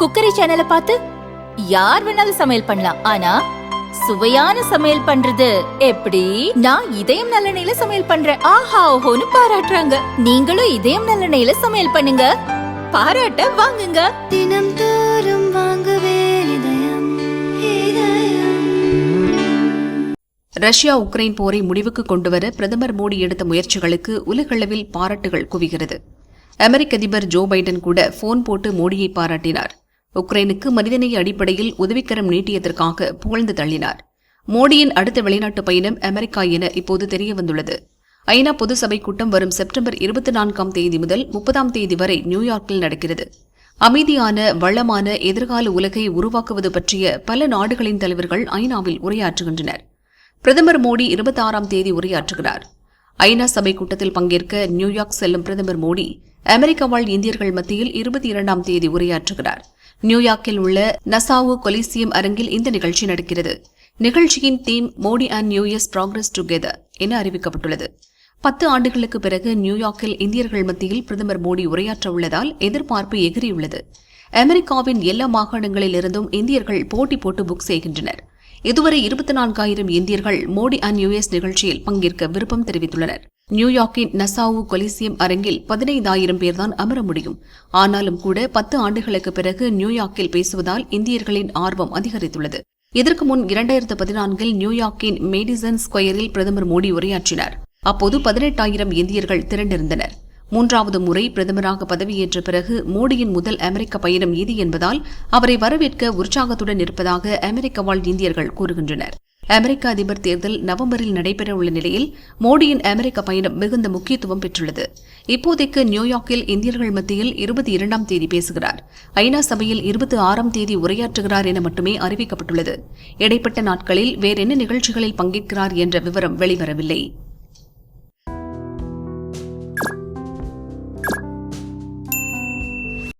Cookery சேனலை பார்த்து யார் வேணாலும் சமையல் பண்ணலாம். ஆனா சுவையான சமையல் பண்றது எப்படி? நான் இதயம் நல்லெண்ணெயில சமையல் பண்றேன். ஆஹா ஓஹோன்னு பாராட்டுறாங்க. நீங்களும் இதயம் நல்லெண்ணெயில சமையல் பண்ணுங்க. பாராட்ட வாங்குங்க. தினம் தோறும் வாங்குவே இதயம் இதயம். ரஷ்யா உக்ரைன் போரை முடிவுக்கு கொண்டுவர பிரதமர் மோடி எடுத்த முயற்சிகளுக்கு உலகளவில் பாராட்டுகள் குவிகிறது. அமெரிக்க அதிபர் ஜோ பைடன் கூட போன் போட்டு மோடியை பாராட்டினார். உக்ரைனுக்கு மனிதநேய அடிப்படையில் உதவிக்கரம் நீட்டியதற்காக புகழ்ந்து தள்ளினார். மோடியின் அடுத்த வெளிநாட்டு பயணம் அமெரிக்கா என இப்போது தெரியவந்துள்ளது. ஐநா பொது சபை கூட்டம் வரும் செப்டம்பர் இருபத்தி நான்காம் தேதி முதல் முப்பதாம் தேதி வரை நியூயார்க்கில் நடக்கிறது. அமைதியான வளமான எதிர்கால உலகை உருவாக்குவது பற்றிய பல நாடுகளின் தலைவர்கள் ஐநாவில் உரையாற்றுகின்றனர். பிரதமர் மோடி இருபத்தாறாம் தேதி உரையாற்றுகிறார். ஐநா சபை கூட்டத்தில் பங்கேற்க நியூயார்க் செல்லும் பிரதமர் மோடி அமெரிக்க வாழ் இந்தியர்கள் மத்தியில் இருபத்தி இரண்டாம் தேதி உரையாற்றுகிறார். நியூயார்க்கில் உள்ள நசாவு கொலிசியம் அரங்கில் இந்த நிகழ்ச்சி நடக்கிறது. நிகழ்ச்சியின் theme Modi and new years progress together என அறிவிக்கப்பட்டுள்ளது. பத்து ஆண்டுகளுக்கு பிறகு நியூயார்க்கில் இந்தியர்கள் மத்தியில் பிரதமர் மோடி உரையாற்ற உள்ளதால் எதிர்பார்ப்பு எகிரியுள்ளது. அமெரிக்காவின் எல்லா மாகாணங்களிலிருந்தும் இந்தியர்கள் போட்டி போட்டு புக் செய்கின்றனர். இதுவரை இருபத்தி நான்காயிரம் இந்தியர்கள் மோடி அண்ட் யுஎஸ் நிகழ்ச்சியில் பங்கேற்க விருப்பம் தெரிவித்துள்ளனர். நியூயார்க்கின் நசாவு கொலிசியம் அரங்கில் பதினைந்தாயிரம் பேர்தான் அமர முடியும். ஆனாலும் கூட பத்து ஆண்டுகளுக்கு பிறகு நியூயார்க்கில் பேசுவதால் இந்தியர்களின் ஆர்வம் அதிகரித்துள்ளது. இதற்கு முன் இரண்டாயிரத்து பதினான்கில் நியூயார்க்கின் மேடிசன் ஸ்கொயரில் பிரதமர் மோடி உரையாற்றினார். அப்போது பதினெட்டாயிரம் இந்தியர்கள் திரண்டிருந்தனர். மூன்றாவது முறை பிரதமராக பதவியேற்ற பிறகு மோடியின் முதல் அமெரிக்க பயணம் இது என்பதால் அவரை வரவேற்க உற்சாகத்துடன் இருப்பதாக அமெரிக்க வாழ் இந்தியர்கள் கூறுகின்றனர். அமெரிக்க அதிபர் தேர்தல் நவம்பரில் நடைபெறவுள்ள நிலையில் மோடியின் அமெரிக்க பயணம் மிகுந்த முக்கியத்துவம் பெற்றுள்ளது. இப்போதைக்கு நியூயார்க்கில் இந்தியர்கள் மத்தியில் இருபத்தி இரண்டாம் தேதி பேசுகிறார். ஐநா சபையில் இருபத்தி ஆறாம் தேதி உரையாற்றுகிறார் என மட்டுமே அறிவிக்கப்பட்டுள்ளது. இடைப்பட்ட நாட்களில் வேறென்ன நிகழ்ச்சிகளில் பங்கேற்கிறார் என்ற விவரம் வெளிவரவில்லை.